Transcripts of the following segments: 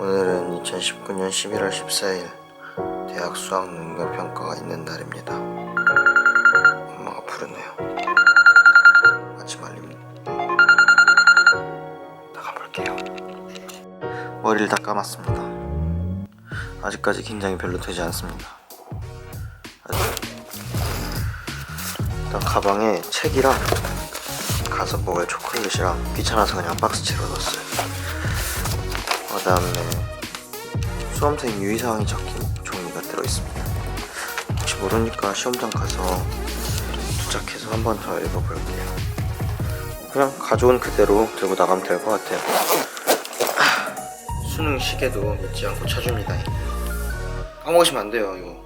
오늘은 2019년 11월 14일 대학 수학 능력 평가가 있는 날입니다. 엄마가 부르네요. 아침 알림 나가볼게요. 머리를 다 감았습니다. 아직까지 긴장이 별로 되지 않습니다. 일단 가방에 책이랑 가서 먹을 초콜릿이랑 귀찮아서 그냥 박스채로 넣었어요. 그 다음에 수험생 유의사항이 적힌 종이가 들어있습니다. 혹시 모르니까 시험장 가서 도착해서 한 번 더 읽어볼게요. 그냥 가져온 그대로 들고 나가면 될 것 같아요. 아, 수능 시계도 잊지 않고 찾줍니다. 까먹으시면 안 돼요, 이거.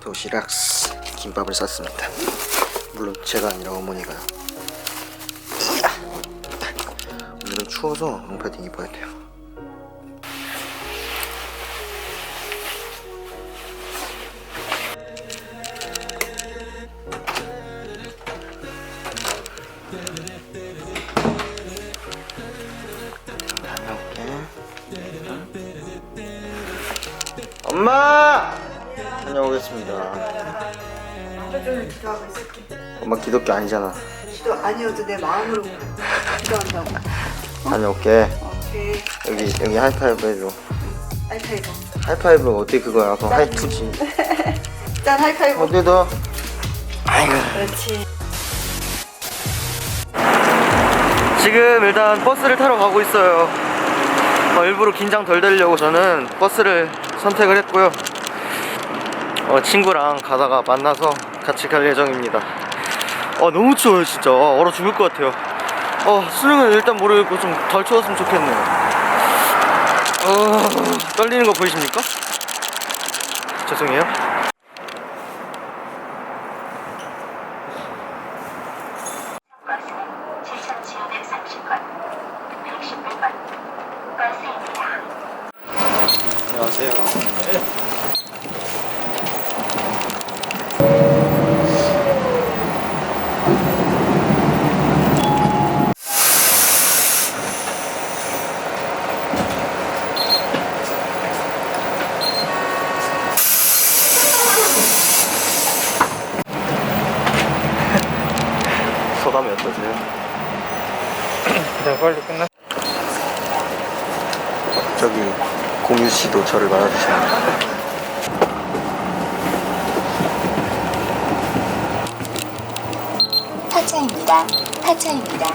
도시락, 김밥을 쌌습니다. 물론 제가 아니라 어머니가요. 오늘은 추워서 롱패딩 입어야 돼요. 엄마! 다녀오겠습니다. 하루 종일 기도하고 있을게. 엄마 기독교 아니잖아. 기도 아니어도 내 마음으로 기도한다고. 다녀올게. 오케이. 여기 여기 하이파이브 해줘. 하이파이브. 하이파이브 어떻게 그거야? 그럼 하이투지. 짠 하이파이브. 어디다? 아이고. 그렇지. 지금 일단 버스를 타러 가고 있어요. 어, 일부러 긴장 덜 되려고 저는 버스를 선택을 했고요. 어, 친구랑 가다가 만나서 같이 갈 예정입니다. 어, 너무 추워요, 진짜. 어, 얼어 죽을 것 같아요. 어, 수능은 일단 모르겠고 좀 덜 추웠으면 좋겠네요. 어, 떨리는 거 보이십니까? 죄송해요. 버스는 7730번, 111번 버스입니다. 안녕하세요. 소감이 어떠세요? 네, 빨리 끝나. 저기 공유 씨도 저를 받아주시면 타차입니다. 타차입니다.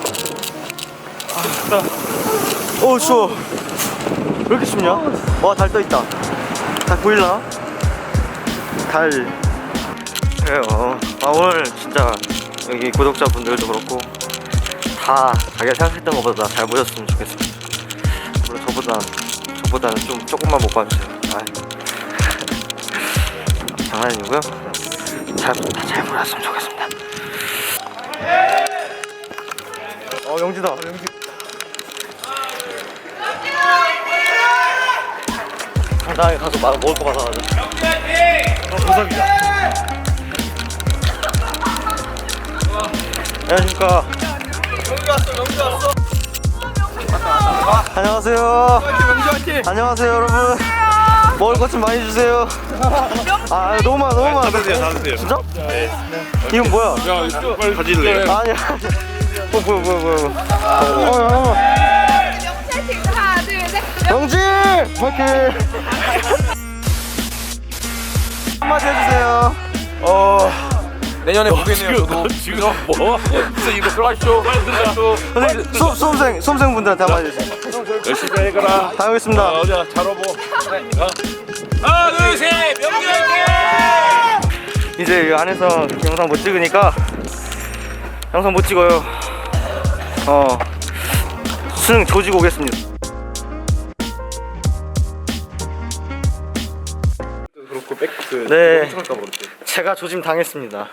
어 추워 왜 이렇게 춥냐? 와 달 떠있다 달 보일라? 달 그래요 아 오늘 진짜 여기 구독자분들도 그렇고 다 자기가 생각했던 것보다 잘 보셨으면 좋겠습니다 물론 저보다 저보다는 좀 조금만 못 봐주세요 아 장난이고요 잘다잘 보셨으면 좋겠습니다 어 영지다 영지 간단하게 가서 마, 먹을 거 받아가자. 어, 보석이다. 안녕하십니까. 영주 왔어, 영주 왔어. 안녕하세요. 안녕하세요, 여러분. 먹을 것 좀 많이 주세요. 아, 너무 많아, 너무 많아. 다 드세요. 진짜? 이건 뭐야? 야, 이거 빨리 가질래요? 아니야. 어, 뭐야, 뭐야, 뭐야. 어, 어, 어. 영지! 화이팅! 한마디 해주세요. 어. 내년에 보겠네요, 저도. 지금 뭐? 진짜 이거 들어가시죠. 들어가시죠. 선생님, 수, 수험생, 수험생분들한테 한마디 해주세요. 열심히 해가라. 다녀오겠습니다. 어, 자, 잘하고. 하나, 둘, 셋. 명기 화이팅! 이제 이 안에서 영상 못 찍으니까 영상 못 찍어요. 어, 수능 조지고 오겠습니다. 그렇고 백그 네. 까. 제가 조짐 당했습니다.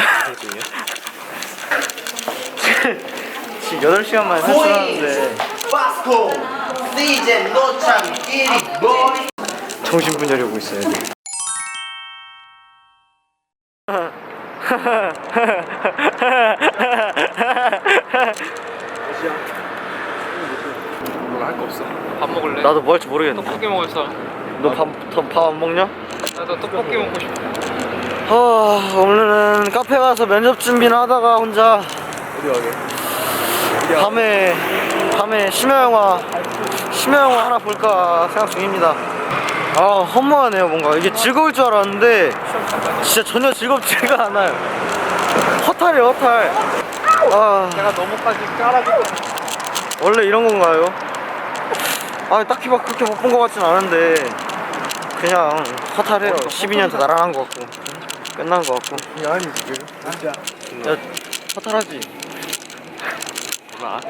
지금 8시간만 탈출하는데 Vasco, DJ 노참 끼리 boy. 정신분열이 오고 있어요. 뭘할거 없어. 밥 먹을래? 나도 뭐 할지 모르겠네. 떡볶이 먹을 사람. 너밥밥안 먹냐? 나도 떡볶이 먹고 싶어. 아 오늘은 카페 가서 면접 준비를 하다가 혼자 어디 가게? 밤에 밤에 심야 영화 심야 영화 하나 볼까 생각 중입니다. 아 허무하네요 뭔가 이게 즐거울 줄 알았는데 진짜 전혀 즐겁지가 않아요. 허탈해 허탈. 아 내가 너무까지 깔아줬고. 원래 이런 건가요? 아 딱히 막 그렇게 못본것 같진 않은데 그냥 허탈해요. 12년 더 날아간 것 같고 끝난 것 같고. 아니 지금 진짜. 야 허탈하지. 몰라.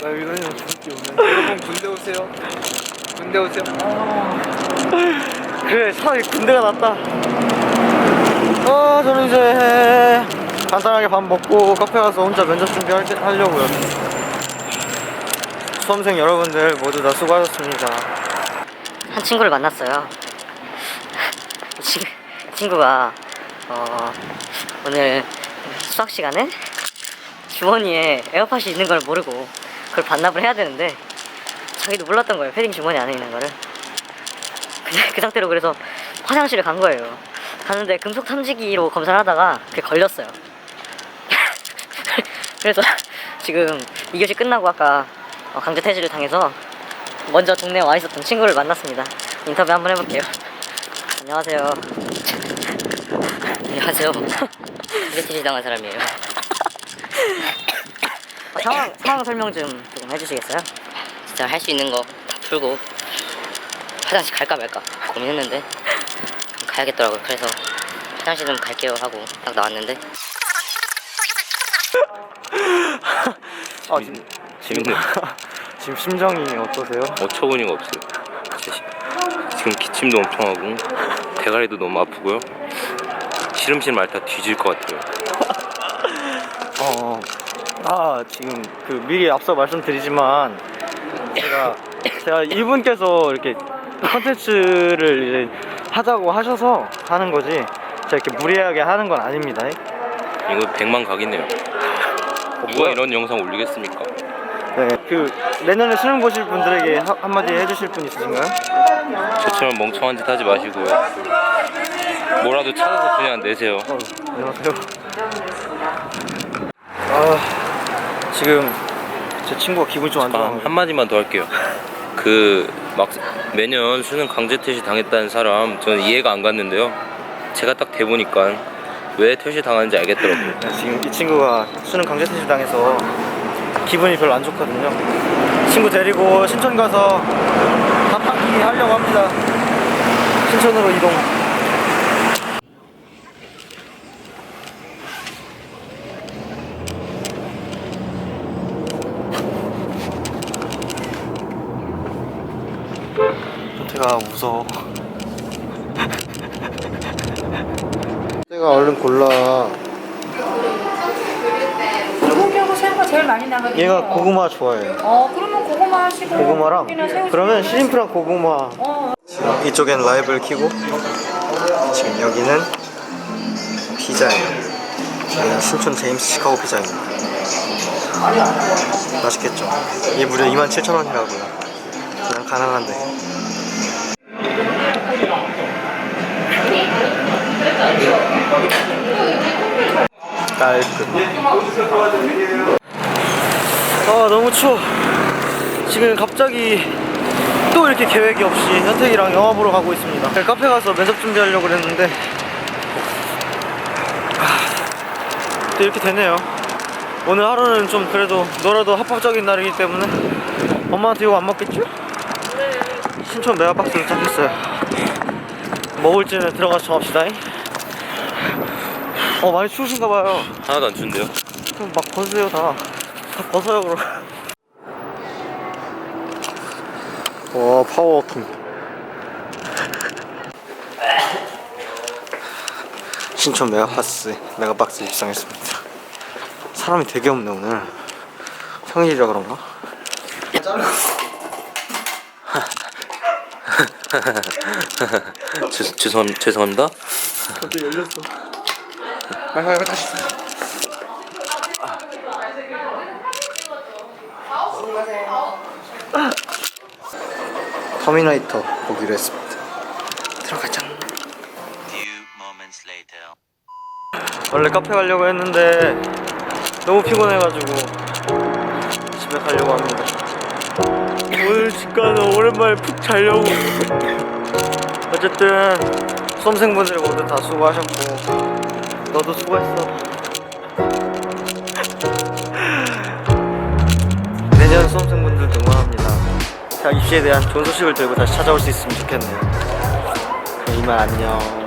나 이러면 죽지 오늘. 여러분 군대 오세요. 군대 오세요. 그래 차라리 군대가 낫다 어 저는 이제 간단하게 밥 먹고 카페 가서 혼자 면접 준비하려고요 수험생 여러분들 모두 다 수고하셨습니다 한 친구를 만났어요. 친구가 어, 오늘 수학 시간에 주머니에 에어팟이 있는 걸 모르고 그걸 반납을 해야 되는데 자기도 몰랐던 거예요. 패딩 주머니 안에 있는 거를. 근데 그 상태로 그래서 화장실에 간 거예요. 갔는데 금속 탐지기로 검사를 하다가 그게 걸렸어요. 그래서 지금 2교시 끝나고 아까 어, 강제 퇴실을 당해서 먼저 동네에 와 있었던 친구를 만났습니다. 인터뷰 한번 해볼게요. 안녕하세요. 안녕하세요. 소개팅 당한 사람이에요. 어, 상황, 상황 설명 좀 조금 해주시겠어요? 진짜 할 수 있는 거 다 풀고 화장실 갈까 말까 고민했는데 가야겠더라고요. 그래서 화장실 좀 갈게요 하고 딱 나왔는데 아 지금 재밌네요. 지금 심정이 어떠세요? 어처구니가 없어요. 진짜 시- 지금 기침도 엄청 하고 대가리도 너무 아프고요. 시름시름 앓다 뒤질 것 같아요. 어, 아 지금 그 미리 앞서 말씀드리지만 제가 제가 이분께서 이렇게 컨텐츠를 이제 하자고 하셔서 하는 거지 제가 이렇게 무리하게 하는 건 아닙니다. 이거 100만 각이네요. 누가 뭐야? 이런 영상 올리겠습니까? 네, 그 내년에 수능 보실 분들에게 하- 한마디 해주실 분 있으신가요? 저처럼 멍청한 짓 하지 마시고요. 뭐라도 찾아서 그냥 내세요. 어, 안녕하세요. 아 지금 제 친구가 기분이 좀안 좋아. 아, 한마디만 더 할게요. 그 막 매년 수능 강제 퇴실 당했다는 사람 저는 이해가 안 갔는데요. 제가 딱 대보니까 왜 퇴실 당하는지 알겠더라고요. 네, 지금 이 친구가 수능 강제 퇴실 당해서 기분이 별로 안 좋거든요. 친구 데리고 신촌 가서 밥한끼 하려고 합니다. 신촌으로 이동. 현태가 무서워. 내가 얼른 골라. 고기하고 새우가 제일 많이. 얘가 고구마 좋아해. 어, 그러면 고구마 하시고 고구마랑 고기나 새우 그러면 시림프랑 고구마. 어. 이쪽엔 라이브를 키고 지금 여기는 피자예요. 여기는 신촌 제임스 시카고 피자입니다. 맛있겠죠? 이게 무려 27,000원이라고요. 그냥 가능한데. 깔끔. 아 너무 추워. 지금 갑자기 또 이렇게 계획이 없이 현택이랑 영화 보러 가고 있습니다. 카페 가서 면접 준비하려고 그랬는데 아, 또 이렇게 되네요. 오늘 하루는 좀 그래도 너라도 합법적인 날이기 때문에 엄마한테 욕안 먹겠죠? 신촌 메가박스 도착했어요. 먹을지는 들어가서 정합시다. 어 많이 추우신가 봐요. 하나도 안 추운데요? 그럼 막 벗으세요 다. 다 벗어요 그럼. 와 파워워킹. 신촌 메가박스 메가박스 입성했습니다. 사람이 되게 없네 오늘. 평일이라 그런가? 죄, 죄송, 죄송합니다. 갑자기 열렸어. 빨리 빨리 다시. 터미네이터 보기로 했습니다. 들어가자. 원래 카페 가려고 했는데 너무 피곤해가지고 집에 가려고 합니다. 오늘 집 가서 오랜만에 푹 자려고. 어쨌든 수험생분들 모두 다 수고하셨고 너도 수고했어. 내년 수험생분들 응원합니다. 대학 입시에 대한 좋은 소식을 들고 다시 찾아올 수 있으면 좋겠네요. 그럼 이만 안녕.